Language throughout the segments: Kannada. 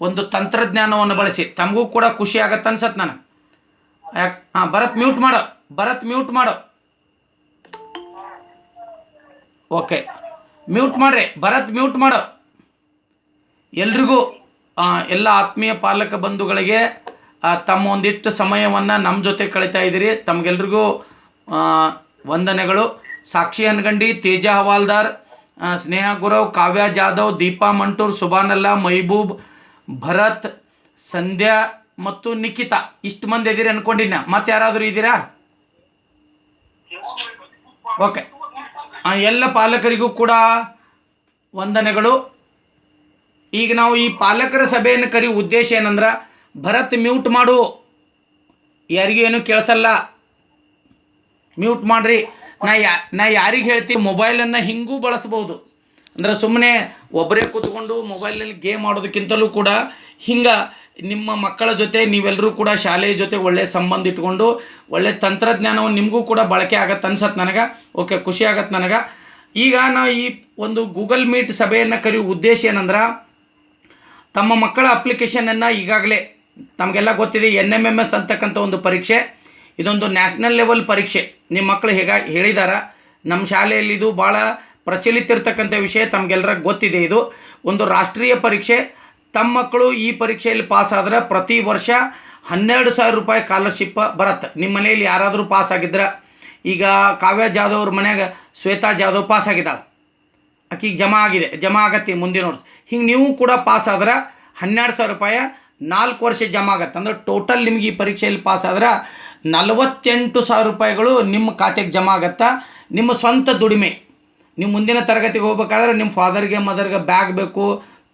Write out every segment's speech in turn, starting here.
ಒಂದು ತಂತ್ರಜ್ಞಾನವನ್ನು ಬಳಸಿ. ತಮಗೂ ಕೂಡ ಖುಷಿ ಆಗತ್ತೆ ಅನ್ಸತ್ ನಾನು ಹಾಂ, ಭರತ್ ಮ್ಯೂಟ್ ಮಾಡು. ಭರತ್ ಮ್ಯೂಟ್ ಮಾಡು. ಓಕೆ. ಮ್ಯೂಟ್ ಮಾಡ್ರಿ. ಭರತ್ ಮ್ಯೂಟ್ ಮಾಡು. ಎಲ್ರಿಗೂ ಎಲ್ಲ ಆತ್ಮೀಯ ಪಾಲಕ ಬಂಧುಗಳಿಗೆ ತಮ್ಮ ಒಂದಿಷ್ಟು ಸಮಯವನ್ನು ನಮ್ಮ ಜೊತೆ ಕಳೀತಾ ಇದ್ದೀರಿ. ತಮಗೆಲ್ರಿಗೂ ವಂದನೆಗಳು. ಸಾಕ್ಷಿ ಅನ್ಗಂಡಿ, ತೇಜ ಹವಾಲ್ದಾರ್ ಸ್ನೇಹ ಗುರವ್, ಕಾವ್ಯ ಜಾಧವ್, ದೀಪಾ ಮಂಟೂರ್ ಸುಬಾನಲ್ಲಾ ಮೈಬೂಬ್ ಭರತ್, ಸಂಧ್ಯಾ ಮತ್ತು ನಿಖಿತಾ ಇಷ್ಟು ಮಂದಿ ಇದ್ದೀರಿ ಅನ್ಕೊಂಡಿನ ಮತ್ತೆ ಯಾರಾದರೂ ಇದ್ದೀರಾ ಓಕೆ. ಎಲ್ಲ ಪಾಲಕರಿಗೂ ಕೂಡ ವಂದನೆಗಳು. ಈಗ ನಾವು ಈ ಪಾಲಕರ ಸಭೆಯನ್ನು ಕರಿ ಉದ್ದೇಶ ಏನಂದ್ರೆ, ಭರತ್ ಮ್ಯೂಟ್ ಮಾಡು. ಯಾರಿಗೂ ಏನು ಕೇಳಿಸಲ್ಲ. ಮ್ಯೂಟ್ ಮಾಡ್ರಿ. ನಾ ಯಾ, ನಾ ಯಾರಿಗೆ ಹೇಳ್ತೀವಿ ಮೊಬೈಲನ್ನು ಹಿಂಗೂ ಬಳಸ್ಬೋದು. ಅಂದ್ರೆ ಸುಮ್ಮನೆ ಒಬ್ಬರೇ ಕೂತ್ಕೊಂಡು ಮೊಬೈಲ್ನಲ್ಲಿ ಗೇಮ್ ಆಡೋದಕ್ಕಿಂತಲೂ ಕೂಡ ಹಿಂಗೆ ನಿಮ್ಮ ಮಕ್ಕಳ ಜೊತೆ ನೀವೆಲ್ಲರೂ ಕೂಡ ಶಾಲೆಯ ಜೊತೆ ಒಳ್ಳೆಯ ಸಂಬಂಧ ಇಟ್ಕೊಂಡು ಒಳ್ಳೆ ತಂತ್ರಜ್ಞಾನವು ನಿಮಗೂ ಕೂಡ ಬಳಕೆ ಆಗತ್ತೆ ಅನ್ಸತ್ತೆ ನನಗೆ. ಓಕೆ ಖುಷಿ ಆಗತ್ತೆ ನನಗೆ. ಈಗ ನಾ ಈ ಒಂದು ಗೂಗಲ್ ಮೀಟ್ ಸಭೆಯನ್ನು ಕರೆಯುವ ಉದ್ದೇಶ ಏನಂದ್ರೆ ತಮ್ಮ ಮಕ್ಕಳ ಅಪ್ಲಿಕೇಶನನ್ನು ಈಗಾಗಲೇ ತಮಗೆಲ್ಲ ಗೊತ್ತಿದೆ ಎನ್ ಎಂ ಎಂ ಎಸ್ ಅಂತಕ್ಕಂಥ ಒಂದು ಪರೀಕ್ಷೆ. ಇದೊಂದು ನ್ಯಾಷನಲ್ ಲೆವೆಲ್ ಪರೀಕ್ಷೆ. ನಿಮ್ಮ ಮಕ್ಕಳು ಹೇಗ ಹೇಳಿದಾರ. ನಮ್ಮ ಶಾಲೆಯಲ್ಲಿ ಇದು ಭಾಳ ಪ್ರಚಲಿತ ಇರ್ತಕ್ಕಂಥ ವಿಷಯ ತಮಗೆಲ್ಲರ ಗೊತ್ತಿದೆ ಇದು. ಒಂದು ರಾಷ್ಟ್ರೀಯ ಪರೀಕ್ಷೆ, ತಮ್ಮ ಮಕ್ಕಳು ಈ ಪರೀಕ್ಷೆಯಲ್ಲಿ ಪಾಸ್ ಆದ್ರೆ ಪ್ರತಿ ವರ್ಷ ಹನ್ನೆರಡು ಸಾವಿರ ರೂಪಾಯಿ ಸ್ಕಾಲರ್ಶಿಪ್ ಬರತ್ತೆ. ನಿಮ್ಮ ಮನೆಯಲ್ಲಿ ಯಾರಾದರೂ ಪಾಸ್ ಆಗಿದ್ರೆ, ಈಗ ಕಾವ್ಯ ಜಾಧವ್ ಅವ್ರ ಮನ್ಯಾಗ ಶ್ವೇತಾ ಜಾಧವ್ ಪಾಸ್ ಆಗಿದ್ದಾಳೆ. ಆಕಿಗೆ ಜಮಾ ಆಗಿದೆ, ಜಮಾ ಆಗತ್ತೆ ಮುಂದಿನ ವರ್ಷ. ಹಿಂಗೆ ನೀವು ಕೂಡ ಪಾಸ್ ಆದ್ರೆ ಹನ್ನೆರಡು ಸಾವಿರ ರೂಪಾಯಿ ನಾಲ್ಕು ವರ್ಷ ಜಮಾ ಆಗತ್ತೆ. ಅಂದ್ರೆ ಟೋಟಲ್ ನಿಮಗೆ ಈ ಪರೀಕ್ಷೆಯಲ್ಲಿ ಪಾಸ್ ಆದ್ರೆ ನಲವತ್ತೆಂಟು ಸಾವಿರ ರೂಪಾಯಿಗಳು ನಿಮ್ಮ ಖಾತೆಗೆ ಜಮಾ ಆಗತ್ತೆ. ನಿಮ್ಮ ಸ್ವಂತ ದುಡಿಮೆ. ನೀವು ಮುಂದಿನ ತರಗತಿಗೆ ಹೋಗ್ಬೇಕಾದ್ರೆ ನಿಮ್ಮ ಫಾದರ್ಗೆ ಮದರ್ಗೆ ಬ್ಯಾಗ್ ಬೇಕು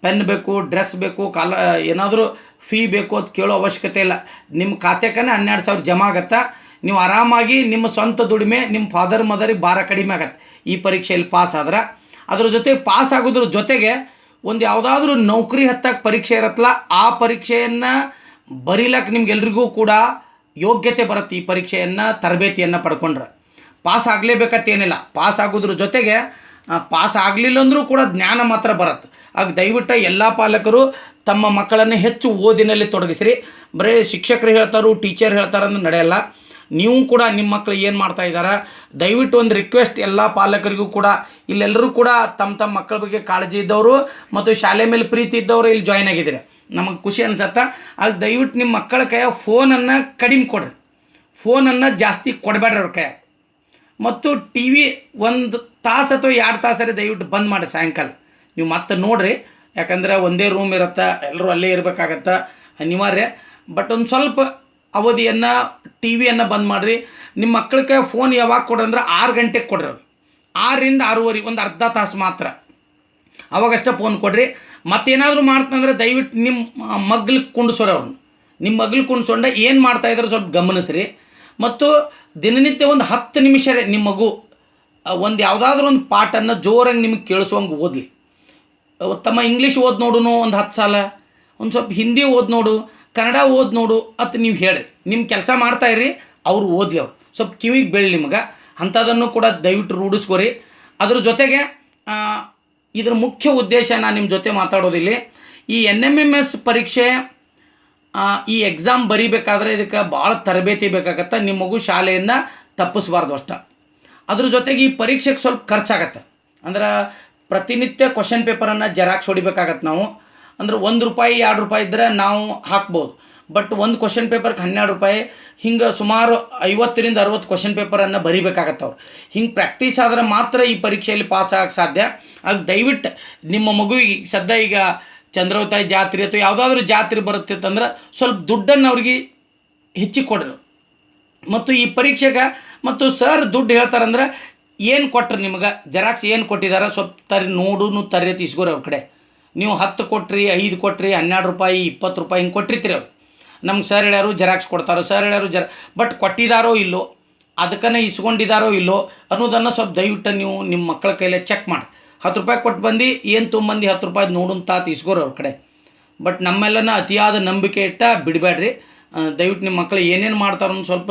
ಪೆನ್ ಬೇಕು ಡ್ರೆಸ್ ಬೇಕು ಕಾಲ ಏನಾದರೂ ಫೀ ಬೇಕು ಅಂತ ಕೇಳೋ ಅವಶ್ಯಕತೆ ಇಲ್ಲ. ನಿಮ್ಮ ಖಾತೆಕನೇ ಹನ್ನೆರಡು ಸಾವಿರ ಜಮಾ ಆಗತ್ತೆ? ನೀವು ಆರಾಮಾಗಿ ನಿಮ್ಮ ಸ್ವಂತ ದುಡಿಮೆ ನಿಮ್ಮ ಫಾದರ್ ಮದರಿಗೆ ಭಾರ ಕಡಿಮೆ ಆಗತ್ತೆ. ಈ ಪರೀಕ್ಷೆಯಲ್ಲಿ ಪಾಸ್ ಆದ್ರೆ. ಅದ್ರ ಜೊತೆ ಪಾಸ್ ಆಗೋದ್ರ ಜೊತೆಗೆ ಒಂದು ಯಾವುದಾದ್ರೂ ನೌಕರಿ ಹತ್ತಕ್ಕೆ ಪರೀಕ್ಷೆ ಇರತ್ತಲ್ಲ ಆ ಪರೀಕ್ಷೆಯನ್ನು ಬರೀಲಕ್ಕೆ ನಿಮ್ಗೆಲ್ರಿಗೂ ಕೂಡ ಯೋಗ್ಯತೆ ಬರುತ್ತೆ ಈ ಪರೀಕ್ಷೆಯನ್ನು, ತರಬೇತಿಯನ್ನು ಪಡ್ಕೊಂಡ್ರೆ. ಪಾಸ್ ಆಗಲೇಬೇಕತ್ತೇನಿಲ್ಲ. ಪಾಸ್ ಆಗೋದ್ರ ಜೊತೆಗೆ ಪಾಸ್ ಆಗಲಿಲ್ಲ ಅಂದರೂ ಕೂಡ ಜ್ಞಾನ ಮಾತ್ರ ಬರುತ್ತೆ. ಆಗ ದಯವಿಟ್ಟು ಎಲ್ಲ ಪಾಲಕರು ತಮ್ಮ ಮಕ್ಕಳನ್ನು ಹೆಚ್ಚು ಓದಿನಲ್ಲಿ ತೊಡಗಿಸ್ರಿ. ಬರೀ ಶಿಕ್ಷಕರು ಹೇಳ್ತಾರೋ, ಟೀಚರ್ ಹೇಳ್ತಾರಂದ್ರೆ ನಡೆಯಲ್ಲ. ನೀವು ಕೂಡ ನಿಮ್ಮ ಮಕ್ಕಳು ಏನು ಮಾಡ್ತಾ ಇದ್ದಾರೆ ದಯವಿಟ್ಟು ಒಂದು ರಿಕ್ವೆಸ್ಟ್ ಎಲ್ಲ ಪಾಲಕರಿಗೂ ಕೂಡ ಇಲ್ಲೆಲ್ಲರೂ ಕೂಡ ತಮ್ಮ ತಮ್ಮ ಮಕ್ಕಳ ಬಗ್ಗೆ ಕಾಳಜಿ ಇದ್ದವರು ಮತ್ತು ಶಾಲೆ ಮೇಲೆ ಪ್ರೀತಿ ಇದ್ದವರು ಇಲ್ಲಿ ಜಾಯ್ನ್ ಆಗಿದ್ದೀರಿ. ನಮಗೆ ಖುಷಿ ಅನ್ಸತ್ತೆ. ಆಗ ದಯವಿಟ್ಟು ನಿಮ್ಮ ಮಕ್ಕಳ ಕೈಯ ಫೋನನ್ನು ಕಡಿಮೆ ಕೊಡ್ರಿ. ಫೋನನ್ನು ಜಾಸ್ತಿ ಕೊಡಬೇಡ್ರಿ ಅವ್ರ ಮತ್ತು ಟಿ ವಿ ಒಂದು ತಾಸು ಅಥವಾ ಎರಡು ತಾಸರಿ ದಯವಿಟ್ಟು ಬಂದ್ ಮಾಡಿ ಸಾಯಂಕಾಲ. ನೀವು ಮತ್ತೆ ನೋಡ್ರಿ, ಯಾಕಂದ್ರೆ ಒಂದೇ ರೂಮ್ ಇರುತ್ತೆ ಎಲ್ಲರೂ ಅಲ್ಲೇ ಇರಬೇಕಾಗತ್ತೆ ಅನಿವಾರ್ಯ. ಬಟ್ ಒಂದು ಸ್ವಲ್ಪ ಅವಧಿಯನ್ನು ಟಿ ವಿಯನ್ನು ಬಂದ್ ಮಾಡಿರಿ. ನಿಮ್ಮ ಮಕ್ಕಳಿಗೆ ಫೋನ್ ಯಾವಾಗ ಕೊಡ್ರಿ ಅಂದ್ರೆ ಆರು ಗಂಟೆಗೆ ಕೊಡ್ರಿ ಆರರಿಂದ ಆರೂವರೆ, ಒಂದು ಅರ್ಧ ತಾಸು ಮಾತ್ರ. ಅವಾಗಷ್ಟೇ ಫೋನ್ ಕೊಡ್ರಿ. ಮತ್ತೇನಾದರೂ ಮಾಡ್ತಂದ್ರೆ ದಯವಿಟ್ಟು ನಿಮ್ಮ ಮಗ್ಲಿಗೆ ಕುಂಡ್ಸೋರಿ ಅವ್ರನ್ನ ನಿಮ್ಮ ಮಗ್ಲಿಗೆ ಕುಂಡ್ಸೋಂಡ ಏನು ಮಾಡ್ತಾ ಇದ್ರೆ ಸ್ವಲ್ಪ ಗಮನಿಸ್ರಿ. ಮತ್ತು ದಿನನಿತ್ಯ ಒಂದು ಹತ್ತು ನಿಮಿಷ ನಿಮ್ಮ ಮಗು ಒಂದು ಯಾವುದಾದ್ರೂ ಒಂದು ಪಾಠನ್ನು ಜೋರಾಗಿ ನಿಮಗೆ ಕೇಳಿಸುವಂಗೆ ಓದಲಿ. ತಮ್ಮ ಇಂಗ್ಲೀಷ್ ಓದ್ ನೋಡುನು ಒಂದು ಹತ್ತು ಸಾಲ, ಒಂದು ಸ್ವಲ್ಪ ಹಿಂದಿ ಓದ್ ನೋಡು, ಕನ್ನಡ ಓದ್ ನೋಡು ಅಂತ ನೀವು ಹೇಳ್ರಿ. ನಿಮ್ಮ ಕೆಲಸ ಮಾಡ್ತಾ ಇರಿ, ಅವ್ರು ಓದಲಿ ಅವ್ರು. ಸ್ವಲ್ಪ ಕಿವಿಗೆ ಬೆಳ್ಳಿ ನಿಮ್ಗೆ ಅಂಥದನ್ನು ಕೂಡ ದಯವಿಟ್ಟು ರೂಢಿಸ್ಕೊರಿ. ಅದ್ರ ಜೊತೆಗೆ ಇದರ ಮುಖ್ಯ ಉದ್ದೇಶ ನಾನು ನಿಮ್ಮ ಜೊತೆ ಮಾತಾಡೋದಿಲ್ಲಿ, ಈ ಎನ್ ಎಂ ಎಂ ಎಸ್ ಪರೀಕ್ಷೆ ಈ ಎಕ್ಸಾಮ್ ಬರಿಬೇಕಾದ್ರೆ ಇದಕ್ಕೆ ಭಾಳ ತರಬೇತಿ ಬೇಕಾಗತ್ತೆ ನಿಮ್ಮ ಮಗು ಶಾಲೆಯನ್ನು ತಪ್ಪಿಸ್ಬಾರ್ದು ಅಷ್ಟ. ಅದ್ರ ಜೊತೆಗೆ ಈ ಪರೀಕ್ಷೆಗೆ ಸ್ವಲ್ಪ ಖರ್ಚಾಗತ್ತೆ. ಅಂದ್ರೆ ಪ್ರತಿನಿತ್ಯ ಕ್ವಶನ್ ಪೇಪರನ್ನು ಜೆರಾಕ್ಸ್ ಹೊಡಿಬೇಕಾಗತ್ತೆ ನಾವು. ಅಂದ್ರೆ ಒಂದು ರೂಪಾಯಿ, ಎರಡು ರೂಪಾಯಿ ಇದ್ದರೆ ನಾವು ಹಾಕ್ಬೋದು. ಬಟ್ ಒಂದು ಕ್ವಶನ್ ಪೇಪರ್ಗೆ ಹನ್ನೆರಡು ರೂಪಾಯಿ, ಹಿಂಗೆ ಸುಮಾರು ಐವತ್ತರಿಂದ ಅರವತ್ತು ಕ್ವಶನ್ ಪೇಪರನ್ನು ಬರಿಬೇಕಾಗತ್ತೆ ಅವ್ರು. ಹಿಂಗೆ ಪ್ರಾಕ್ಟೀಸ್ ಆದ್ರೆ ಮಾತ್ರ ಈ ಪರೀಕ್ಷೆಯಲ್ಲಿ ಪಾಸ್ ಆಗಕ್ಕೆ ಸಾಧ್ಯ. ಆಗ ದಯವಿಟ್ಟು ನಿಮ್ಮ ಮಗುವಿಗೆ ಸದ್ಯ ಈಗ ಚಂದ್ರವತಾಯಿ ಜಾತ್ರೆ ಅಥವಾ ಯಾವುದಾದ್ರೂ ಜಾತ್ರೆ ಬರುತ್ತೆ ಅಂತಂದ್ರೆ ಸ್ವಲ್ಪ ದುಡ್ಡನ್ನು ಅವ್ರಿಗೆ ಹೆಚ್ಚಿಗೆ ಕೊಡ್ರಿ. ಮತ್ತು ಈ ಪರೀಕ್ಷೆಗ ಮತ್ತು ಸರ್ ದುಡ್ಡು ಹೇಳ್ತಾರಂದ್ರೆ ಏನು ಕೊಟ್ರು ನಿಮ್ಗೆ? ಜೆರಾಕ್ಸ್ ಏನು ಕೊಟ್ಟಿದ್ದಾರೆ ಸ್ವಲ್ಪ ತರಿ ನೋಡು ತರ್ರಿ ಇಸ್ಕೋರಿ ಅವ್ರ ಕಡೆ. ನೀವು ಹತ್ತು ಕೊಟ್ರಿ, ಐದು ಕೊಟ್ರಿ, ಹನ್ನೆರಡು ರೂಪಾಯಿ, ಇಪ್ಪತ್ತು ರೂಪಾಯಿ ಹಿಂಗೆ ಕೊಟ್ಟಿರ್ತೀರಿ ಅವ್ರು. ನಮ್ಗೆ ಸರ್ ಹೇಳ್ಯಾರು ಜೆರಾಕ್ಸ್ ಕೊಡ್ತಾರೋ, ಸರ್ ಹೇಳ್ಯಾರು ಜರ, ಬಟ್ ಕೊಟ್ಟಿದ್ದಾರೋ ಇಲ್ಲೋ, ಅದಕ್ಕನೇ ಇಸ್ಕೊಂಡಿದ್ದಾರೋ ಇಲ್ಲೋ ಅನ್ನೋದನ್ನು ಸ್ವಲ್ಪ ದಯವಿಟ್ಟು ನೀವು ನಿಮ್ಮ ಮಕ್ಕಳ ಕೈಲೇ ಚೆಕ್ ಮಾಡಿ. ಹತ್ತು ರೂಪಾಯಿ ಕೊಟ್ಟು ಬಂದು, ಏನು ತೊಗೊಂಬಂದು ಹತ್ತು ರೂಪಾಯಿ ನೋಡುನ್ ತಾತ ಇಸ್ಕೋರಿ ಅವ್ರ ಕಡೆ. ಬಟ್ ನಮ್ಮೆಲ್ಲನ ಅತಿಯಾದ ನಂಬಿಕೆ ಇಟ್ಟ ಬಿಡಬೇಡ್ರಿ ದಯವಿಟ್ಟು ನಿಮ್ಮ ಮಕ್ಕಳು ಏನೇನು ಮಾಡ್ತಾರೋ ಸ್ವಲ್ಪ